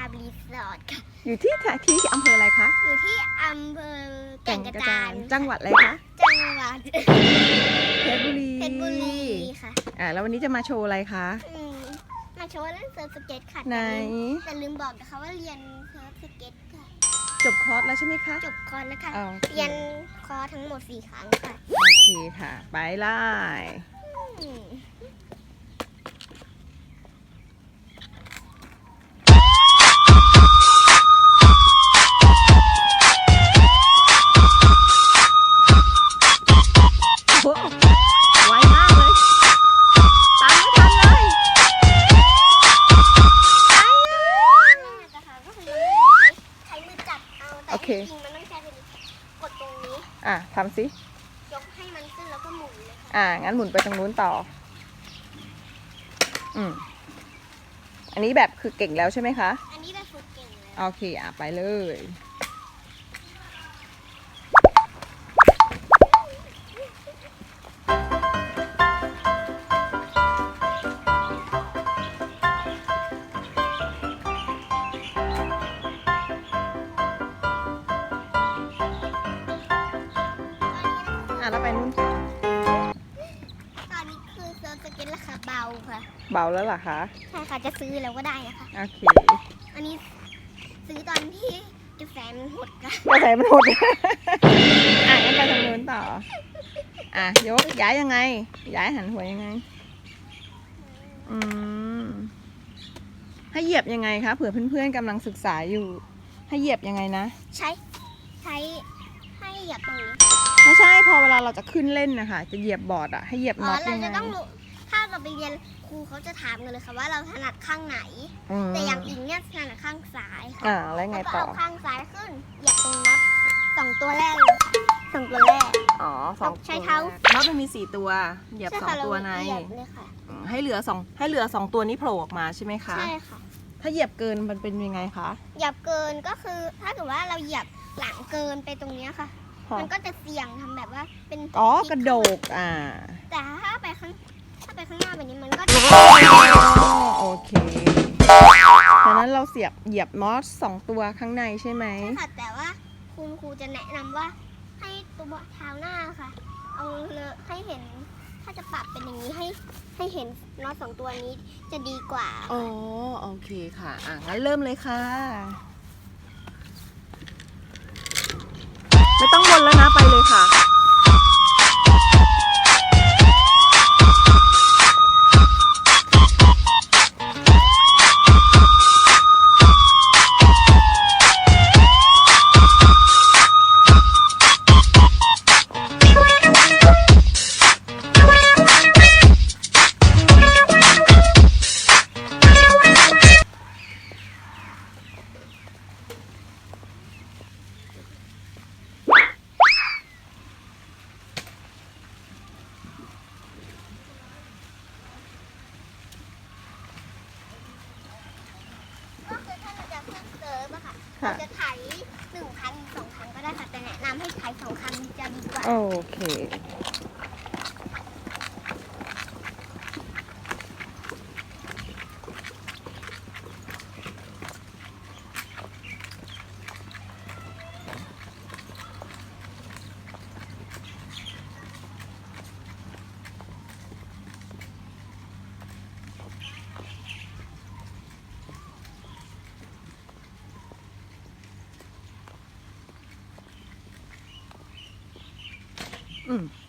าบรีสอร์ทค่ะ อยู่ที่ที่อำเภออะไรคะ อยู่ที่อำเภอแก่งกระจานจังหวัดอะไรคะ จังหวัดเพชรบุรีเพชรบุรีค่ะ อ่าแล้ววันนี้จะมาโชว์อะไรคะอืมมาโชว์เล่นเซิร์ฟสเก็ตค่ะไหนแต่ลืมแต่ลืมบอกนะคะว่าเรียนเซิร์ฟสเก็ตค่ะ จบคอร์สแล้วใช่ไหมคะ จบคอร์สแล้วค่ะโอเคเรียนคอร์สทั้งหมดสี่ครั้งค่ะ โอเคค่ะ ไปไล่ เอาแต่โอเค จริงๆมันต้องใช้เป็นกดตรงนี้ อะทำสิ ยกให้มันขึ้นแล้วก็หมุนเลยค่ะอ่า งั้นหมุนไปตรงนู้นต่อ อืม อันนี้แบบคือเก่งแล้วใช่ไหมคะ อันนี้แบบฝึกเก่งเลยโอเค อะ ไปเลย อะแล้วไปนู่นต่อตอนนี้คือเซิร์ฟสเก็ตราคาเบาค่ะ เบาแล้วเหรอคะ ใช่ค่ะจะซื้อแล้วก็ได้นะคะ โอเคอันนี้ซื้อตอนที่จะแฟนมันหดค่ะกระแสมันหด อะงั้นไปทางนู้นต่อ อะยกย้ายยังไง ย้ายหันหัวยังไง อืม ให้เหยียบยังไงคะเผื่อเพื่อนๆกำลังศึกษาอยู่ ให้เหยียบยังไงนะ ใช้ ใช้ ให้เหยียบตรงนี้ไม่ใช่พอเวลาเราจะขึ้นเล่นนะคะจะเหยียบบอร์ดอะให้เหยียบอ๋น็ออตเรายังไงจะต้องรู้ถ้าเราไปเรียนครูเขาจะถามกันเลยค่ะว่าเราถนัดข้างไหน อืมแต่อย่างอิงเนี่ยถนัดข้างซ้ายค่ะอ่าแล้วไงแล้วก็ต่อเอาข้างซ้ายขึ้นเหยียบตรงน็อตสองตัวแรกเลยค่ะสองตัวแรก อ๋อสองใช้เท้า น็อตมันมีสี่ตัวเหยียบใช่สองค่ะเราตัวในเหยียบเลยค่ะอืมให้เหลือสองให้เหลือสองตัวนี้โผล่ออกมาใช่ไหมคะ ใช่ค่ะ ถ้าเหยียบเกินมันเป็นยังไงคะ เหยียบเกินก็คือถ้าเกิดว่าเราเหยียบหลังเกินไปตรงเนี้ยค่ะ มันก็จะเสี่ยงทำแบบว่าเป็นอ๋อพลิกระโดกอ่าแต่ถ้าไปข้างถ้าไปข้างหน้าแบบนี้มันก็จะโอเคดังนั้นเราเสียบเหยียบมอสสองตัวข้างในใช่ไหมใช่ค่ะแต่ว่าคุณครูจะแนะนำว่าให้ตัวเท้าหน้าค่ะ เอาเลยให้เห็น ถ้าจะปรับเป็นอย่างนี้ให้ให้เห็นน็อตสองตัวนี้จะดีกว่า อ๋อโอเคค่ะ อะงั้นเริ่มเลยค่ะ ไม่ต้องวนแล้วนะไป ค่ะค่ะเราจะไถหนึ่งครั้งสองครั้งก็ได้ค่ะ แต่แนะนำให้ไถสองครั้งจะดีกว่า โอเค อืม